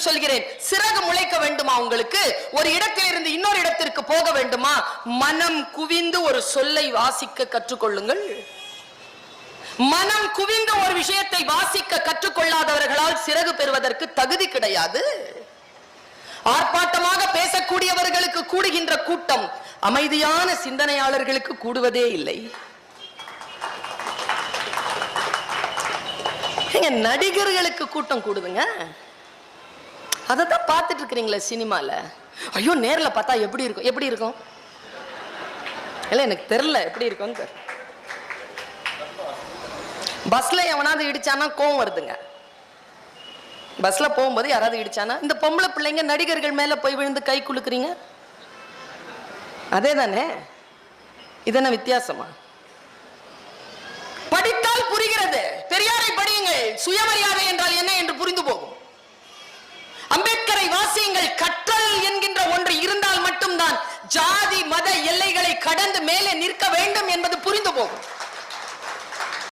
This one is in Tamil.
மீண்டும் சொல்கிறேன் சிறகு முளைக்க வேண்டுமா உங்களுக்கு? ஒரு இடத்திலிருந்து இன்னொரு இடத்திற்கு போக வேண்டுமா? மனம் குவிந்து ஒரு சொல்லை வாசிக்க கற்றுக்கொள்ளுங்கள். மனம் குவிந்த ஒரு விஷயத்தை வாசிக்க கற்றுக்கொள்ளாதவர்களால் சிறகு பெறுவதற்கு தகுதி கிடையாது. ஆர்ப்பாட்டமாக பேசக்கூடியவர்களுக்கு கூடுகின்ற கூட்டம் அமைதியான சிந்தனையாளர்களுக்கு கூடுவதே இல்லை. நடிகர்களுக்கு கூட்டம் கூடுதுங்க. அதை தான் பார்த்துட்டு இருக்கிறீங்களே சினிமால. ஐயோ நேர்ல பார்த்தா எப்படி இருக்கும்? எப்படி இருக்கும்? இல்லை எனக்கு தெரியல எப்படி இருக்கும் பஸ்ல எவனாவது இடிச்சானா கோவம் வருதுங்க. பஸ்ல போகும்போது யாராவது இடிச்சானா இந்த பொம்பளை பிள்ளைங்க நடிகர்கள் மேல போய் விழுந்து கை குலுக்குறீங்க? அதே தானே இதென்ன வித்தியாசமா? படித்தால் புரிகிறது. பெரியாரை படியுங்கள். சுயமரியாதை ஜாதி மத எல்லைகளை கடந்து மேலே நிற்க வேண்டும் என்பது